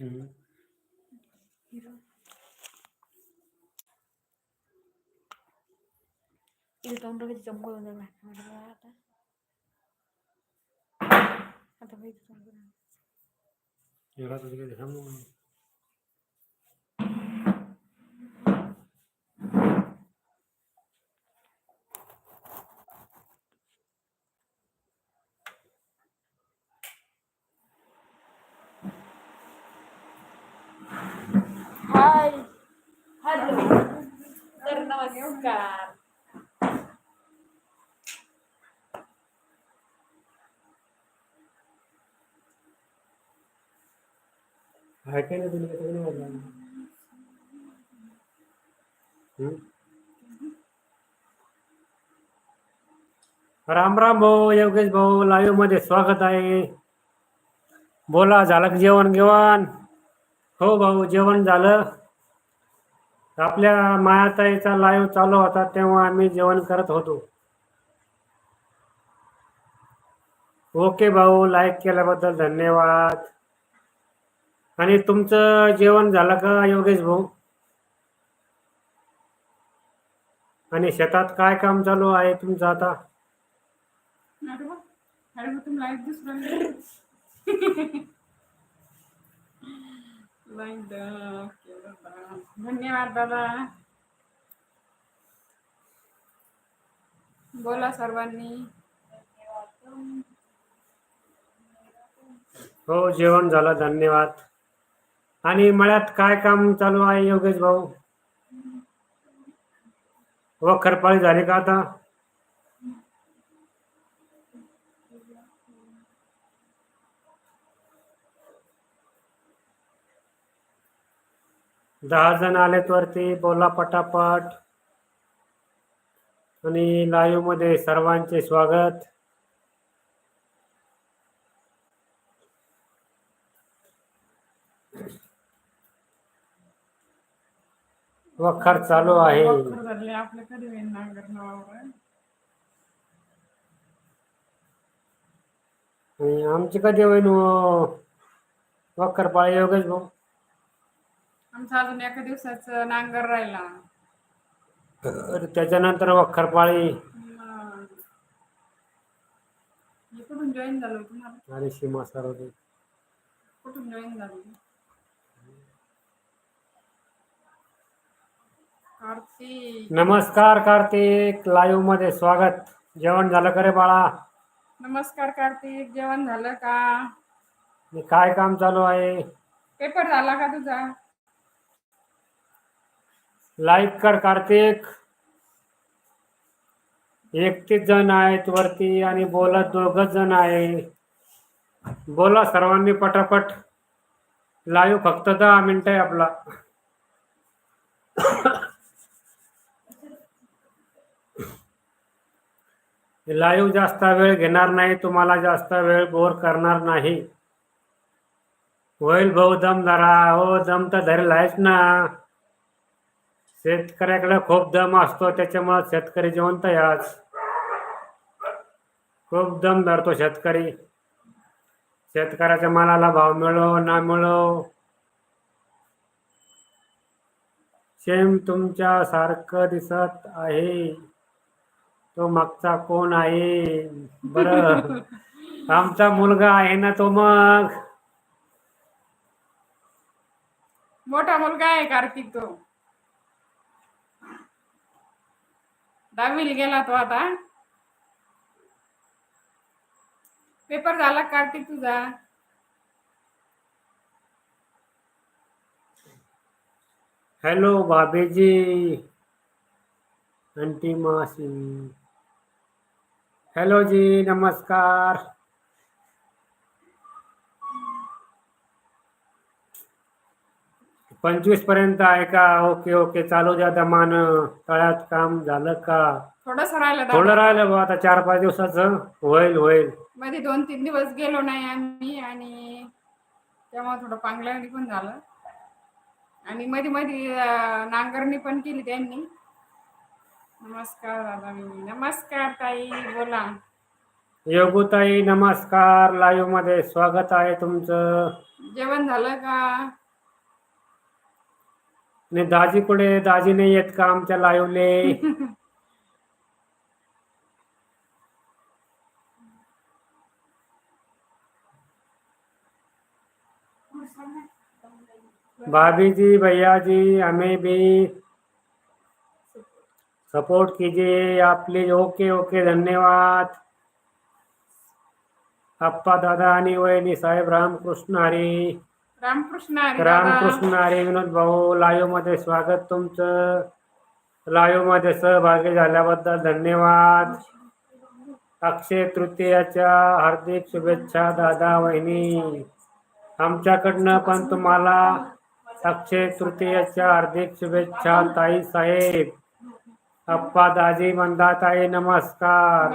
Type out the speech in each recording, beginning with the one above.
응. 이런. 이거 동그랗게 점거 오늘만 말하다. 아빠 이거 동그랗게. 여러 가지가 해 먹는. नमस्कार काय नाही राम राम भाऊ योगेश भाऊ लाईव्हमध्ये स्वागत आहे. बोला झालं जेवण घेवण हो भाऊ जेवण झालं. आपल्या मायाताईचा लाईव्ह चालू होता तेव्हा आम्ही जेवण करत होतो. ओके भाऊ लाईक केल्याबद्दल धन्यवाद. आणि तुमचं जेवण झालं का योगेश भाऊ? आणि शेतात काय काम चालू आहे तुमचं आता? अरे वा अरे मग तुम्ही लाईव्ह दिसून राहिले लाईव्ह द- केलं बा. धन्यवाद दादा बोला सर्वांनी. हो जेवण झालं धन्यवाद. आणि मळ्यात काय काम चालू आहे योगेश भाऊ? वखरपाळी झाली का आता? दहा जण आलेत वरती बोला पटापट. आणि लाईव्हमध्ये सर्वांचे स्वागत. वखर चालू आहे. आणि आमची कधी होईल हो? वखर पाळी योगेश भाऊ. आमचं अजून एका दिवसाचं नांगर राहिला. तर त्याच्यानंतर वखर पाळी मग मी कुठून जॉईन झालो तुम्हाला आणि सीमा सरोदे कुठून जॉईन झालो कार्तिक. नमस्कार कार्तिक लाईव्हमध्ये स्वागत. जेवण झालं का रे बाळा? नमस्कार कार्तिक जेवण झालं का? आणि काय काम चालू आहे? पेपर झाला का तुझा? लाईक कर कार्तिक। एकतीस जण आहेत वरती आणि बोलत दोघच जण आहे. बोला सर्वांनी पटापट. लाईव्ह फक्त दहा मिनिटं आहे आपला. लाईव्ह जास्त वेळ घेणार नाही तुम्हाला जास्त वेळ बोर करणार नाही. होईल भाऊ दम धरा. हो दम तर धरेल आहेच ना. शेतकऱ्याकडे खूप दम असतो त्याच्यामुळे शेतकरी जिवंत आज. खूप दम धरतो शेतकरी. शेतकऱ्याच्या मालाला भाव मिळो ना मिळो. सेम तुमच्या सारखं दिसत आहे. तो मागचा कोण आहे? बर. आमचा मुलगा आहे ना तो मग? मोठा मुलगा आहे कार्तिक तो. दहावीला गेला तो आता. पेपर झाला कार्तिक तुझा? हॅलो बाबेजी. आंटी मासी हॅलो जी, नमस्कार. पंचवीसपर्यंत आहे का? Okay okay. चालू द्या दमान तळ्यात काम झालं का? थोडस राहिलं थोडं. राहिलं बा आता चार पाच दिवसाचं. होईल होईल. मध्ये दोन तीन दिवस गेलो नाही आम्ही आणि तेव्हा थोडं पांगल्याने पण झालं. आणि मध्ये मध्ये अं, नांगरणी पण केली त्यांनी. नमस्कार दादा मी. नमस्कार ताई बोला. योगुताई नमस्कार. लाईव्हमध्ये स्वागत आहे तुमचं. जेवण झालं का? आणि दाजी कुठे दाजी नाही येत का आमच्या लाईव्हले भाभी जी, भैया जी, हमें भी सपोर्ट कीजिए, आप प्लीज़ ओके ओके, धन्यवाद। अप्पा दादा आणि वहिनी साहेब, रामकृष्ण हरी। रामकृष्ण रामकृष्ण हरी विनोद भाऊ लाईव्हमध्ये स्वागत तुमचं. लाईव्हमध्ये सहभागी झाल्याबद्दल धन्यवाद. अक्षय तृतीयाच्या हार्दिक शुभेच्छा दादा वहिनी. आमच्याकडनं पण तुम्हाला अक्षय तृतीयाच्या हार्दिक शुभेच्छा ताई साहेब. अप्पा दाजी मंदा ताई नमस्कार.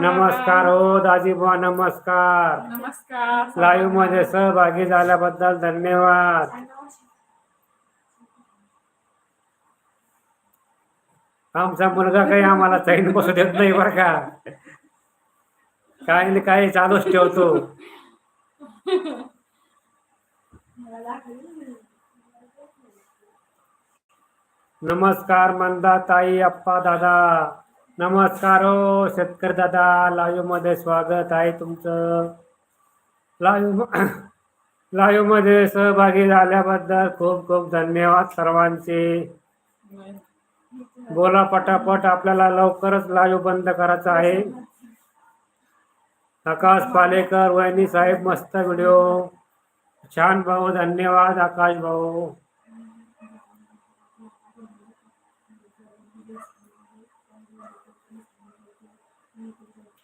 नमस्कार. हो दाजी बुवा नमस्कार. नमस्कार. लाईव्हमध्ये सहभागी झाल्याबद्दल धन्यवाद. आमचा मुलगा काही आम्हाला चैन बसू देत नाही बरं का. काही काही चालूच ठेवतो. नमस्कार मंदा ताई अप्पा दादा. नमस्कार हो शेतकरी दादा. लाईव्हमध्ये स्वागत आहे तुमचं. लाईव्ह लाईव्हमध्ये सहभागी झाल्याबद्दल खूप खूप धन्यवाद सर्वांचे. बोला पटापट आपल्याला लवकरच लाईव्ह बंद करायचा आहे. आकाश पालेकर वहिनी साहेब मस्त व्हिडिओ. छान भाऊ धन्यवाद आकाश भाऊ.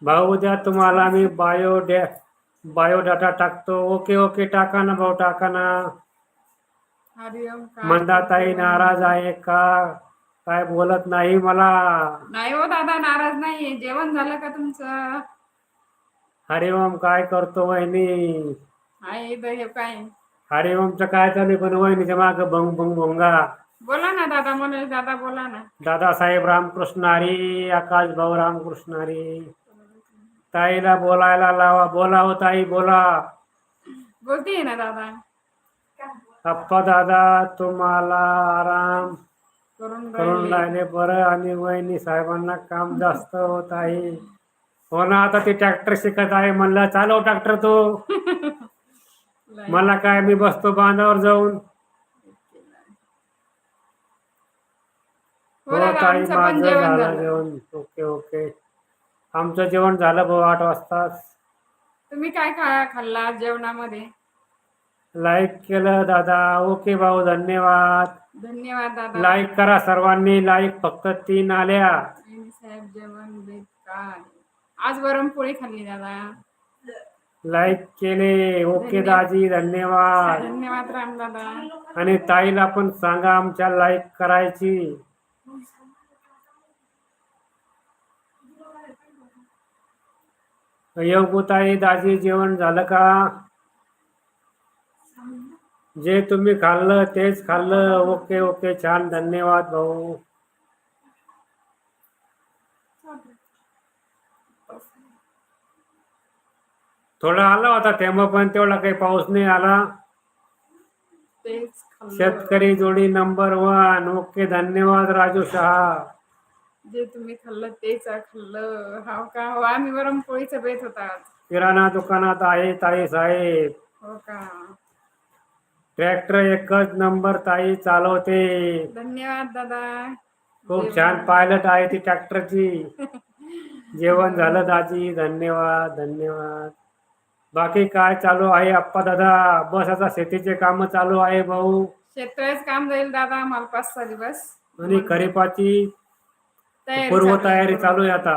भाऊ उद्या तुम्हाला मी बायो डे बायोडाटा टाकतो. ओके ओके टाका ना भाऊ टाका ना. मंदाताई नाराज आहे का? काय बोलत नाही मला. नाही हो दादा नाराज नाहीये. जेवण झालं का तुमचं? हरिओम काय करतो वहिनी? काय? हरिओमचं काय चालू पण वहिनीच्या माग भंग भंग भोंगा. बोला ना दादा मनोज दादा बोला ना. दादासाहेब रामकृष्ण हरी आकाश भाऊ रामकृष्ण हरी. ताईला बोलायला लावा. बोला हो ताई बोला. बोलतीये ना दादा? अप्पा दादा तुम्हाला आराम करून राहिले. बरं आणि वहिनी साहेबांना काम जास्त होत आहे हो ना आता ते ट्रॅक्टर शिकत आहे म्हणलं चालव ट्रॅक्टर तो. मला काय मी बसतो बांधावर जाऊन. हो दादा, ताई माझं झालं झालं. जेवण. Okay okay. आमचं जेवण झालं भाऊ आठ वाजता. तुम्ही काय खा खाल्ला जेवणामध्ये? लाईक केलं दादा. ओके भाऊ धन्यवाद. धन्यवाद दादा. लाईक करा सर्वांनी. लाईक फक्त तीन आल्या. साहेब जेवण आज वरण पोळी खाल्ली दादा. लाईक केले. ओके धन्यवाद. दाजी धन्यवाद. धन्यवाद राम दादा. आणि ताईला पण सांगा आमच्या लाईक करायची. योगुताई दाजी जेवण झालं का? जे तुम्ही खाल्लं तेच खाल्लं. ओके ओके छान. धन्यवाद भाऊ. थोडा आला होता तेव्हा पण तेवढा काही पाऊस नाही आला. शेतकरी जोडी नंबर वन. ओके धन्यवाद राजू शहा. जे तुम्ही खाल्लं तेच खाल्लं. हो का? हो आम्ही वरण पोळीचा बेत होता आज. किराणा दुकानात आहे ताई साहेब. हो का? ट्रॅक्टर एकच नंबर ताई चालवते. धन्यवाद दादा. खूप छान पायलट आहे ती ट्रॅक्टरची. जेवण झालं दाजी धन्यवाद धन्यवाद. बाकी काय चालू आहे अप्पा दादा? बस आता शेतीचे काम चालू आहे भाऊ. शेतकऱ्याच काम जाईल दादा आम्हाला पाच सहा दिवस. आणि खरीपाची? पूर्व. तयारी चालू आहे आता.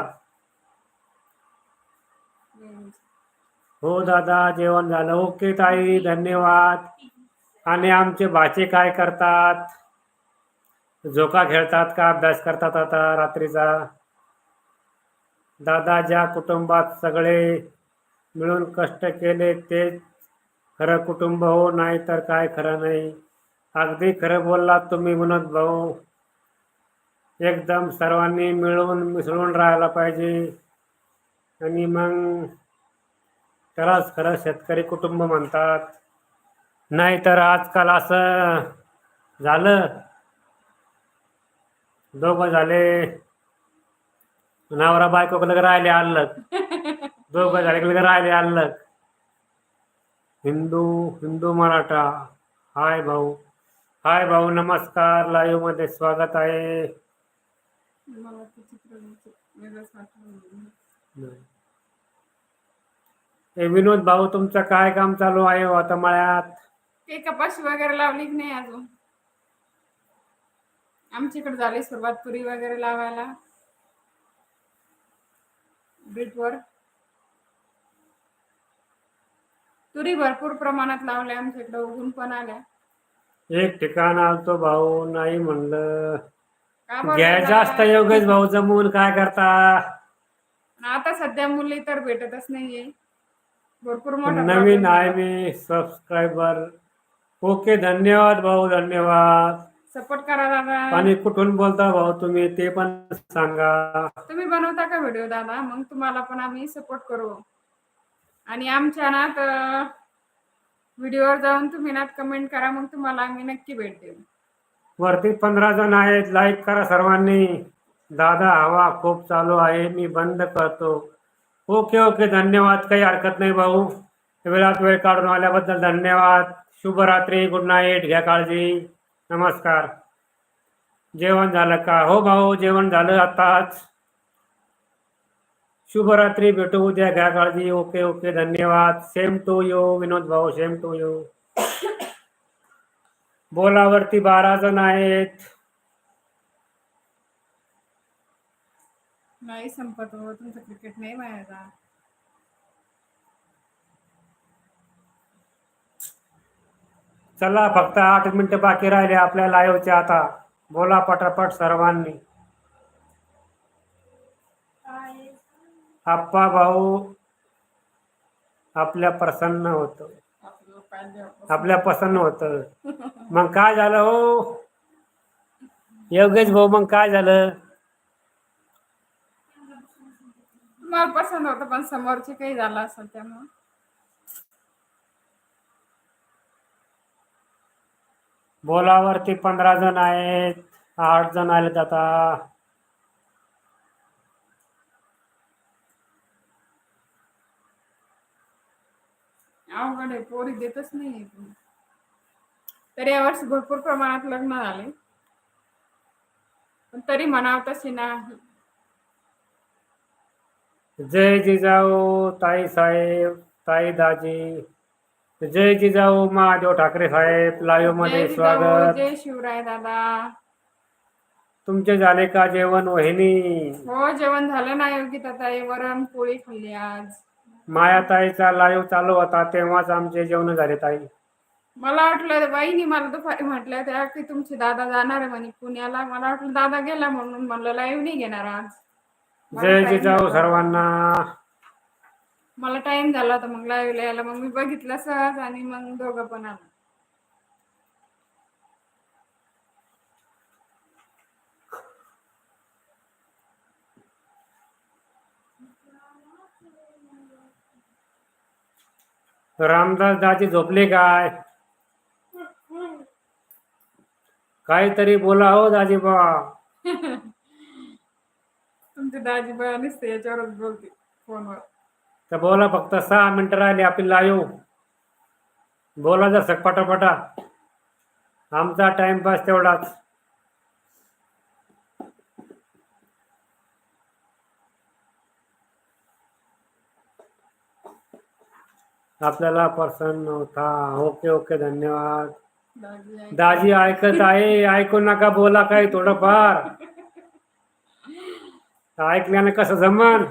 हो दादा जेवण झालं. ओके ताई धन्यवाद. आणि आमचे भाचे काय करतात? झोका खेळतात का? अभ्यास करतात आता रात्रीचा. दादा ज्या कुटुंबात सगळे मिळून कष्ट केले तेच खरं कुटुंब हो नाही तर काय खरं नाही. अगदी खरं बोललात तुम्ही विनोद भाऊ. एकदम सर्वांनी मिळून मिसळून राहायला पाहिजे. आणि मग त्यालाच खरं शेतकरी कुटुंब म्हणतात. नाहीतर आजकाल असं झालं. दोघं झाले. नवरा बायको राहिले अलग दोघं झाले की राहिले अलग हिंदू हिंदू मराठा. हाय भाऊ. हाय भाऊ नमस्कार. लाईव्हमध्ये स्वागत आहे. मला ते चित्र वेगळंच वाटलं हे विनोद भाऊ तुमचं काय काम चालू आहे हो आता मळ्यात? काही कपाशी वगैरे लावली की नाही अजून? आमच्याकडे झाली सुरुवात तुरी वगैरे लावायला. बीटवर. तुरी भरपूर प्रमाणात लावल्या आमच्याकडे उगून पण आल्या. एक ठिकाण आलतो भाऊ नाही म्हणलं. जास्त योगेश भाऊ जमवून काय करता? आता सध्या मुली तर भेटतच नाहीये. भरपूर मोठा नवीन आहे. मी सबस्क्रायबर ओके धन्यवाद भाऊ धन्यवाद. सपोर्ट करा दादा. आणि कुठून बोलता भाऊ तुम्ही ते पण सांगा. तुम्ही बनवता का व्हिडिओ दादा? मग तुम्हाला पण आम्ही सपोर्ट करू. आणि आमच्या नात व्हिडिओवर जाऊन तुम्ही नात कमेंट करा मग तुम्हाला आम्ही नक्की भेट देऊ. वरती पंधरा जण आहेत. लाईक करा सर्वांनी. दादा, हवा खूप चालू आहे. मी बंद करतो. ओके ओके धन्यवाद. काही हरकत नाही भाऊ. वेळात वेळ काढून आल्याबद्दल धन्यवाद. शुभरात्री. गुड नाईट घ्या काळजी. नमस्कार. जेवण झालं का? हो भाऊ, जेवण झालं आताच. शुभरात्री. भेटू उद्या. घ्या काळजी. ओके ओके धन्यवाद. सेम टू यू विनोद भाऊ. सेम टू यू बोलावरती बारा जण आहेत. नाही संपत हो तुमचं क्रिकेट नाही मायाचा चला फक्त आठ मिनिटं बाकी राहिले आपल्या लाईव्हचे आता. बोला पटापट सर्वांनी. आप्पा भाऊ आपल्या प्रसन्न होत. आपल्या प्रसन्न होत. मग काय झालं हो? योगेश भाऊ मग काय झालं? तुम्हाला पसंत होतं पण समोरचे काही झालं असेल त्यामुळे. बोलावरती पंधरा जण आहेत आठ जण आलेत आता. अवघड आहे पोरी देतच नाही तरी यावर्षी भरपूर प्रमाणात लग्न झाले. पण तरी म्हणावं तशी नाही जय जिजाऊ ताई साहेब ताई दाजी. जय जिजाऊ महादेव ठाकरे साहेब लाईव्ह जयमध्ये जिजाऊ, स्वागत. जय शिवराय दादा. तुमचे झाले का जेवण वहिनी? हो जेवण झालं ना योगी ताई वरण पोळी खाल्ली आज. मायाताईचा लाईव्ह चालू होता तेव्हाच आमचे जेवण झाले ताई. मला वाटलं बाईनी मला दुपारी म्हटलं त्या की तुमचे दादा जाणार आहे म्हणे पुण्याला. मला वाटलं दादा गेला म्हणून म्हणलं लाईव्ह नाही घेणार आज. जय जिजाऊ. सर्वांना. मला टाइम झाला होता मग लाईव्ह यायला. मग मी बघितलं सहज आणि मग दोघं पण आलं. रामदास दाजी झोपले काय? काहीतरी बोला हो दाजी बा तुमची दाजी बया नसते याच्यावरच बोलते फोनवर. तर बोला फक्त सहा मिनिटं राहिली आपली लाईव्ह बोला जसं पटापटा. आमचा टाइमपास तेवढाच. आपल्याला प्रसन्न होता. ओके ओके धन्यवाद. दाजी ऐकत आहे ऐकू नका बोला काही थोडंफार. ऐकल्यानं कसं जमन?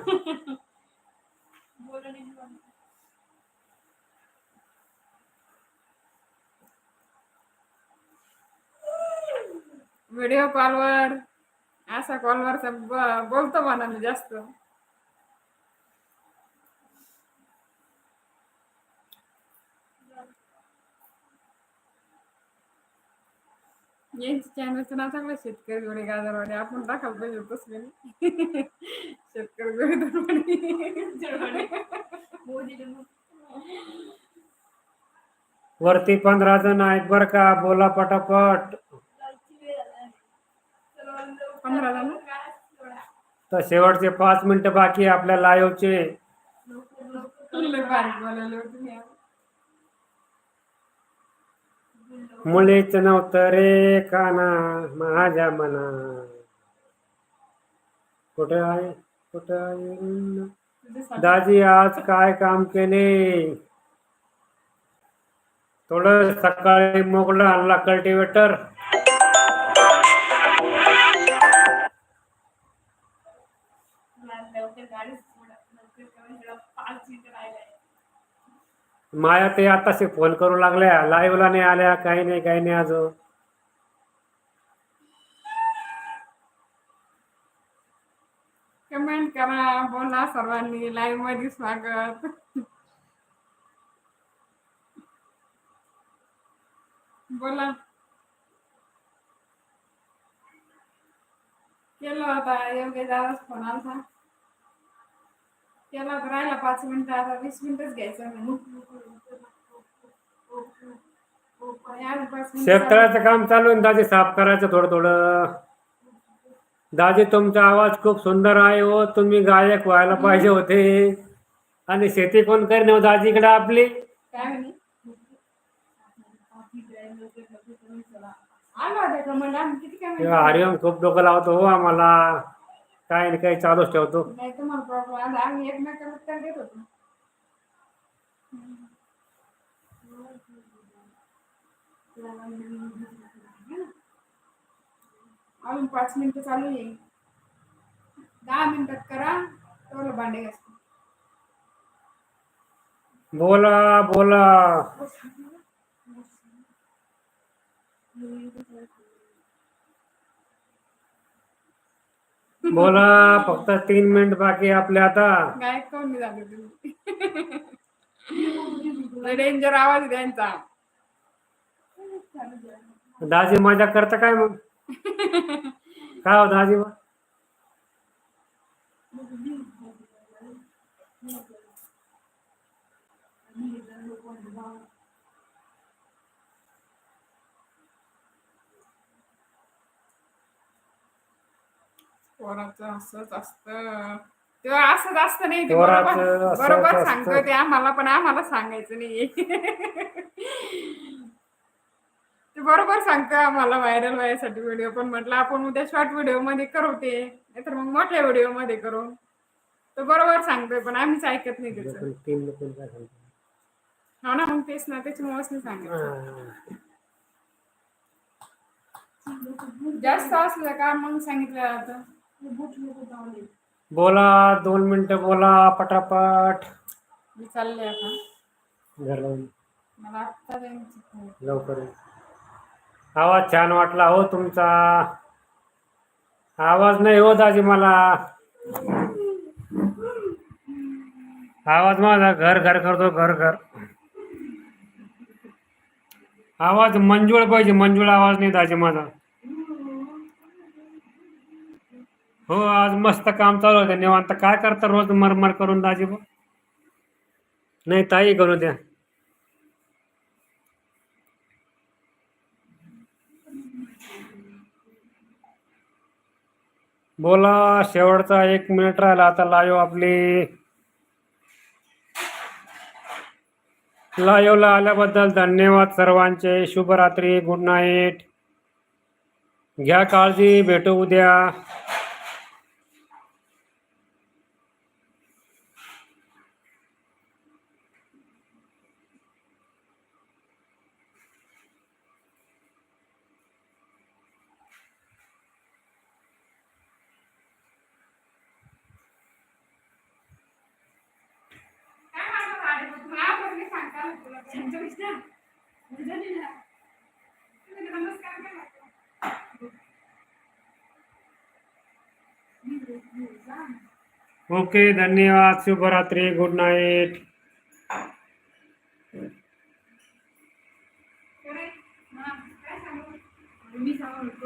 व्हिडिओ कॉलवर असा कॉलवर बोलतो म्हणा मी जास्त. यांच्या चॅनलचं नाव चांगलं शेतकरी जोडे गाजरवाडी. आपण टाकायला पाहिजे तसं शेतकरी जोडे वरती पंधरा जण आहेत बरं का बोला पटापट. पंधरा जण? तर शेवटचे पाच मिनिटं बाकी आहे आपल्या लाईव्हचे लय नव्हतं रे काना माझ्या मना. कुठे आहे? कुठे आहे? दाजी आज काय काम केले? थोडं सकाळी मोकळा आणला कल्टिवेटर. माया ते आताशी फोन करू लागल्या लाईव्हला नाही आल्या काही नाही काही नाही अजून. कमेंट करा बोला सर्वांनी लाईव्हमध्ये स्वागत. बोला. केलं होता योग्य दादाच फोन आला तर राहिला पाच मिनिटं आता वीस मिनिटच घ्यायचं म्हणे. आणि अजून पाच मिनिटं शेततळ्याचं काम चालू आहे दाजी साफ करायचं थोडं थोडं. दाजी तुमचा आवाज खूप सुंदर आहे हो. तुम्ही गायक व्हायला पाहिजे होते. आणि शेती कोण करेन हो दाजी इकडे आपली? हरिओम खूप डोकं लावतो हो आम्हाला. काही ना काही चालूच ठेवतो नाही तुम्हाला प्रॉब्लेम आला आम्ही एकमेकाला उत्तर देत होतो अजून पाच मिनिटं चालू आहे दहा मिनिटात करा भांडे घासतो बोला बोला। बोला फक्त तीन मिनिट बाकी आहे आपले आता. झाले तुम्ही. डेंजर आवाज त्यांचा. दाजी मजा करता काय मग? काय हो दाजी मग? पोराचं असंच असतं. तेव्हा असंच असतं नाही ते पोराचं बरोबर असंच बरोबर असतं. सांगतोय ते. आम्हाला पण आम्हाला सांगायचं नाही ते बरोबर सांगतोय आम्हाला. व्हायरल व्हायसाठी व्हिडिओ पण म्हटलं आपण उद्या शॉर्ट व्हिडिओमध्ये करू ते. नाहीतर मग मोठ्या व्हिडिओमध्ये करू. तो बरोबर सांगतोय पण आम्हीच ऐकत नाही त्याचं. तीन लोक काय सांगतात? हो ना मग तेच ना. त्याच्यामुळेच नाही सांगायचं. हा. जास्त असलं का मग सांगितलं जातं बोला दोन मिनिटं बोला पटापट. मी चालले आता. घरून मला आत्ता. लवकर. आवाज छान वाटला हो तुमचा. आवाज नाही हो दाजी मला. आवाज माझा घर घर करतो घर घर. आवाज मंजूळ पाहिजे मंजूळ आवाज नाही दाजी माझा. हो आज मस्त काम चालू होतं निवांत काय करता रोज मरमर करून दाजी नाही ताई करू द्या. बोला शेवटचा एक मिनिट राहिला. आता लाईव्ह आपली लाईव्हला आल्याबद्दल धन्यवाद सर्वांचे. शुभरात्री. गुड नाईट घ्या काळजी. भेटू उद्या काय मागं आले मग? तुम्हाला आपण नाही सांगता आलं तुला त्यांच्या पेक्षा? म्हणजे ना. तुम्ही नमस्कार. ओके धन्यवाद. शुभरात्री. Good night? मी सांगतो